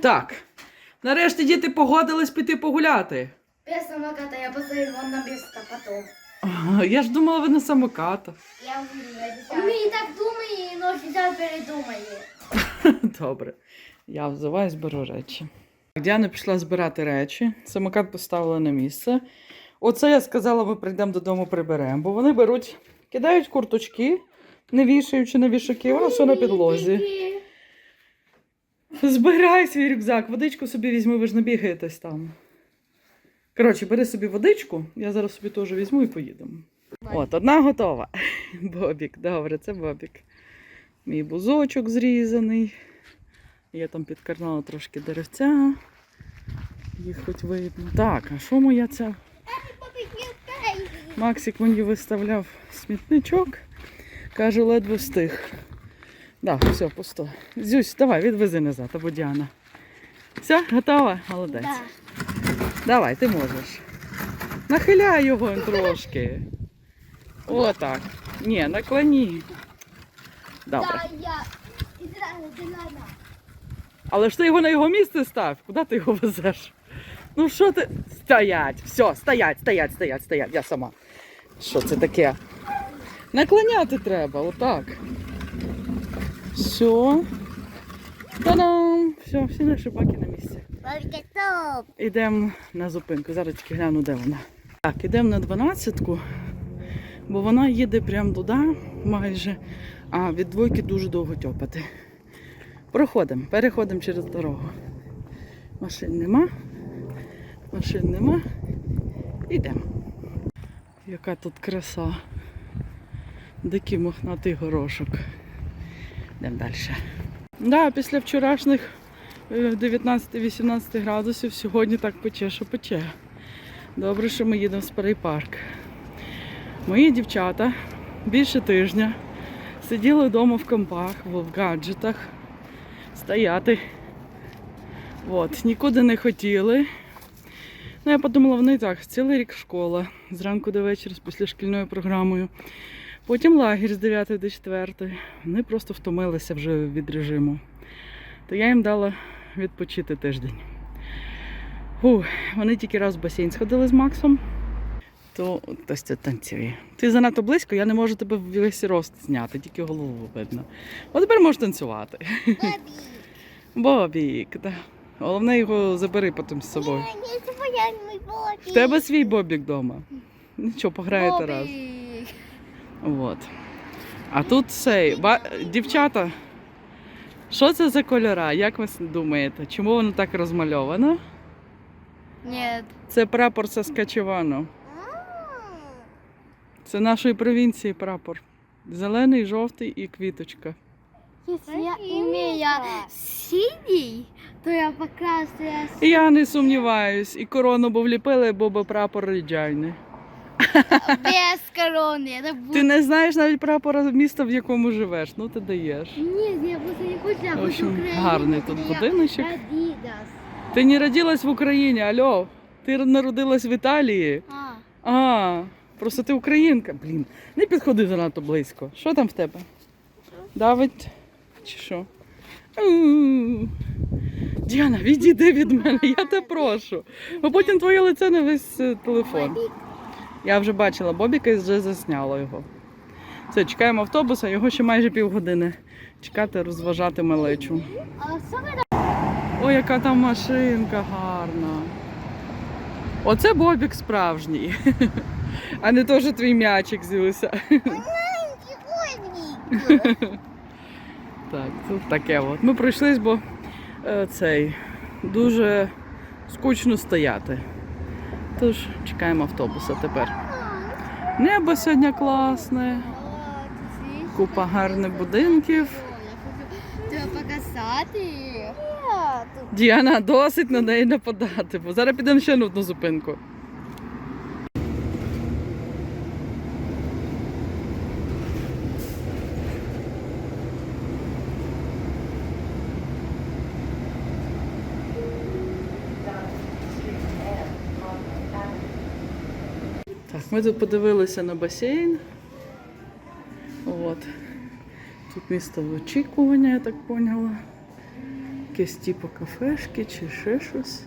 Так. Нарешті діти погодились піти погуляти. Без самоката я вон на место потом. Я ж думала, ви на самокатах. Я. Мы и так думали, но сейчас передумали. Добре. Я взиваю, зберу речі. Діана пішла збирати речі, самокат поставила на місце. Оце я сказала, ми прийдемо додому, приберемо, бо вони беруть, кидають курточки, не вішаючи на вішаки, воно все на підлозі. Збирай свій рюкзак, водичку собі візьми, ви ж не бігаєтесь там. Коротше, бери собі водичку, я зараз собі теж візьму і поїдемо. От, одна готова. Бобік, добре, це Бобік. Мій бузочок зрізаний. Я там підкарнала трошки деревця. Їх хоч видно. Так, а що моя ця? Максик мені виставляв смітничок. Каже, ледве встиг. Да, все, пусто. Зюсь, давай, відвези назад, або Діана. Все, готова? Молодець. Давай, ти можеш. Нахиляй його трошки. Отак. Ні, наклоні. Добре. Да, я. Але ж ти його на його місце став. Куди ти його везеш? Ну що ти. Стоять! Все, стоять, стоять, стоять, стоять. Я сама. Що це таке? Наклоняти треба, отак. Все. Та-дам! Все, всі наші баки на місці. Ідемо на зупинку. Зараз тільки гляну, де вона. Так, ідемо на 12-ку, бо вона їде прямо туди майже, а від двойки дуже довго тьопати. Проходимо, переходимо через дорогу. Машин нема. Машин нема. Ідемо. Яка тут краса. Дикий мохнатий горошок. Йдемо далі. Да, після вчорашніх е, 19-18 градусів сьогодні так пече, що пече. Добре, що ми їдемо в старий парк. Мої дівчата більше тижня сиділи вдома в компах, в гаджетах, стояти. От, нікуди не хотіли. Ну, я подумала, вони так, цілий рік школа, зранку до вечора з післяшкільною програмою. Потім лагерь з 9 до 4. Вони просто втомилися вже від режиму. То я їм дала відпочити тиждень. Фу, вони тільки раз в басейн сходили з Максом, то хтось це танцює. Ти занадто близько, я не можу тебе весь рост зняти, тільки голову видно. От тепер можеш танцювати. Бобік, да. Головне його забери потім з собою. Не твоя мой бобик. В тебе свій бобік вдома. Нічого, пограєте раз. От. А тут цей, ба... дівчата, що це за кольора? Як ви думаєте? Чому воно так розмальовано? Нет. Це прапор Саскачевану. Це нашої провінції прапор. Зелений, жовтий і квіточка. Если я имею синий, то я покрасила я не сумніваюсь, і корону бо вліпили, бо бо прапор ріджайний. без короны. Это будет... Ти не знаєш навіть прапора міста, в якому живеш. Ну ти даєш. Нет, я просто не хочу. я В хочу общем, Украину, гарний тут будиночок. Adidas. Ти не родилась в Україні, альо. Ти народилась в Італії. А, А, просто ти українка. Блін, не підходи занадто близько. Що там в тебе? Давид чи що? У. Діана, відійди від мене, я тебе прошу. Бо потім твоє лице на весь е, телефон. Бобик. Я вже бачила Бобіка і вже засняла його. Все, чекаємо автобуса, його ще майже півгодини. Чекати, розважати малечу. Ой, яка там машинка гарна. Оце Бобік справжній. А не то, що твій м'ячик з'явився. Так, тут таке от. Ми пройшлись, бо е, цей дуже скучно стояти. Тож чекаємо автобуса тепер. Небо сьогодні класне, купа гарних будинків. Треба показати. Діана, досить на неї нападати, бо зараз підемо ще на одну зупинку. Ми тут подивилися на басейн. От. Тут місто в очікування, я так поняла. якесь типу кафешки чи ще щось.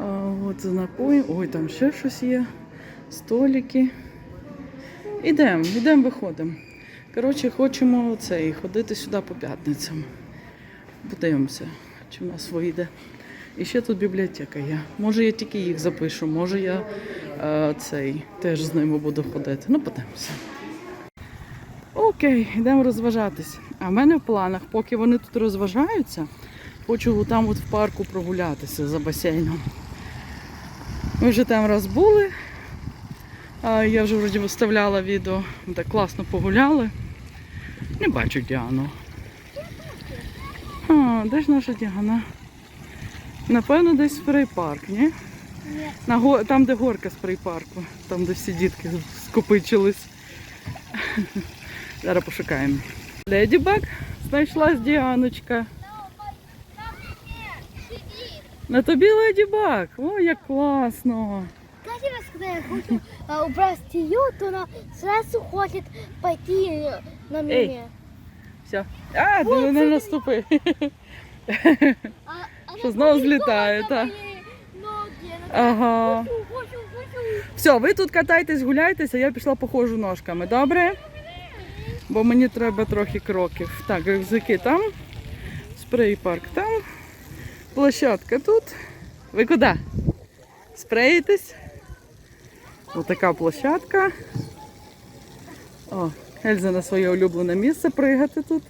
А, от за напоєм. Ой, там ще щось є. Столики. Ідемо, ідемо, виходимо. Коротше, хочемо цей, ходити сюди по п'ятницям. Подивимося, чи в нас вийде. І ще тут бібліотека є. Може я тільки їх запишу, може я е, цей теж з ними буду ходити. Ну, подивимося. Окей, йдемо розважатись. А в мене в планах, поки вони тут розважаються, хочу там от в парку прогулятися за басейном. Ми вже там раз були. Я вже вроді виставляла відео. Так класно погуляли. Не бачу Діану. А, де ж наша Діана? Напевно, десь спрей-парк, ні? Ні. На го... Там, де горка спрей-парку, там, де всі дітки скопичились. Зараз пошукаємо. Леді Баг знайшлась Діаночка. На тобі Леді Баг. О, як класно. Как я когда я хочу убрать ее, то она сразу хочет пойти на меня. Все. А, ти не наступи. Що знову злітає, так? Ага. Все, ви тут катайтесь, гуляйтеся, я пішла похожу ножками, добре? Бо мені треба трохи кроків. Так, рюкзаки там, спрей-парк там, площадка тут. Ви куди? Спреєтесь? Отака площадка. О, Ельза на своє улюблене місце пригати тут.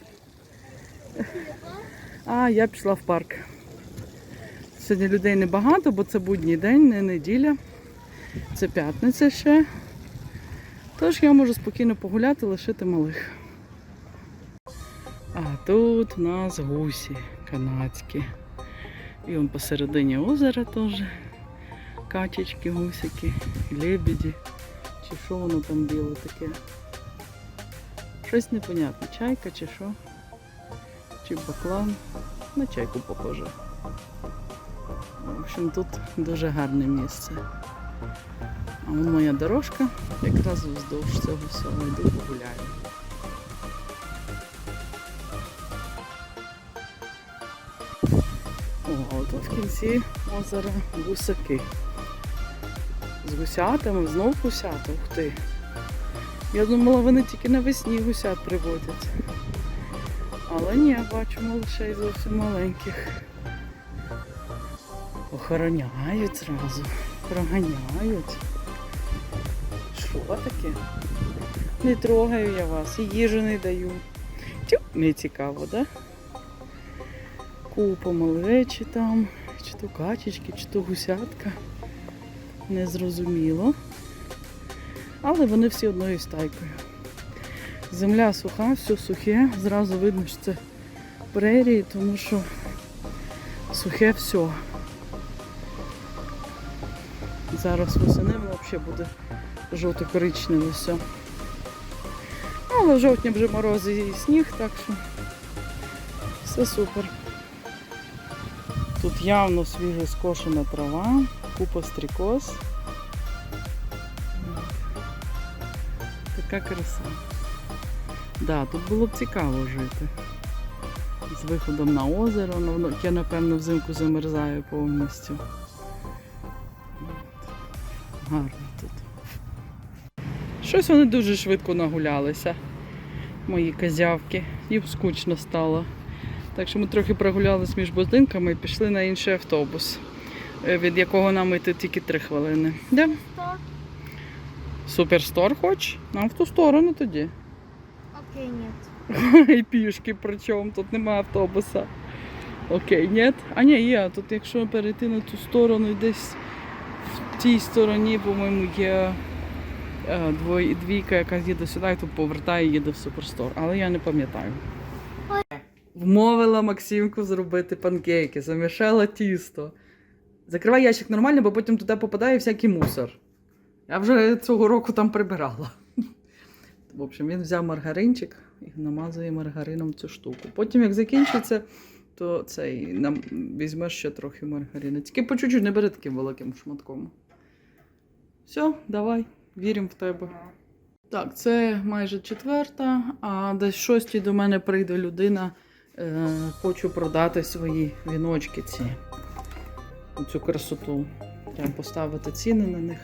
А я пішла в парк. Сьогодні людей небагато, бо це будній день, не неділя. Це п'ятниця ще. Тож я можу спокійно погуляти, лишити малих. А тут у нас гусі канадські. І он посередині озера теж. Качечки, гусики, лебеді. Чи що воно там біле таке? Щось непонятне. Чайка чи що? Чи баклан. На чайку похоже. В общем, тут дуже гарне місце. А вон моя дорожка, якраз вздовж цього всього йду погуляю. О, тут в кінці озера гусаки. З гусятами, знов гусята, ух ти. Я думала, вони тільки навесні гусят приводять. Але ні, бачимо лише й зовсім маленьких. Охороняють зразу, проганяють. Що таке? Не трогаю я вас і їжу не даю. Тю, не цікаво, да? Купа малечі там, чи то качечки, чи то гусятка. Незрозуміло. Але вони всі одною стайкою. Земля суха, все сухе. Зразу видно, що це прерії, тому що сухе все. Зараз восени взагалі буде жовто-коричневе все. Ну, Але в жовтні вже морози і сніг, так що все супер. Тут явно свіжо скошена трава, купа стрікоз. Така краса. Да, тут було б цікаво жити. З виходом на озеро, ну, яке, напевно, взимку замерзає повністю. Гарно тут. Щось вони дуже швидко нагулялися, мої козявки. Їм скучно стало. Так що ми трохи прогулялися між будинками і пішли на інший автобус, е, від якого нам йти тільки три хвилини. Де? Суперстор хоч? Нам в ту сторону тоді. Окей, нет. І пішки, причому тут немає автобуса. Окей, ні. А ні, є. Тут якщо перейти на ту сторону і десь в тій стороні, по-моєму, є е, двой- двійка, яка їде сюди, і тут повертає і їде в суперстор. Але я не пам'ятаю. Вмовила Максимку зробити панкейки, замішала тісто. Закривай ящик нормально, бо потім туди попадає всякий мусор. Я вже цього року там прибирала. В общем, він взяв маргаринчик і намазує маргарином цю штуку. Потім, як закінчиться, то цей нам візьмеш ще трохи маргарину. Тільки по чуть-чуть не бери таким великим шматком. Все, давай, віримо в тебе. Так, це майже четверта, а десь шостій до мене прийде людина, Е, хочу продати свої віночки ці. Цю красоту. Треба поставити ціни на них.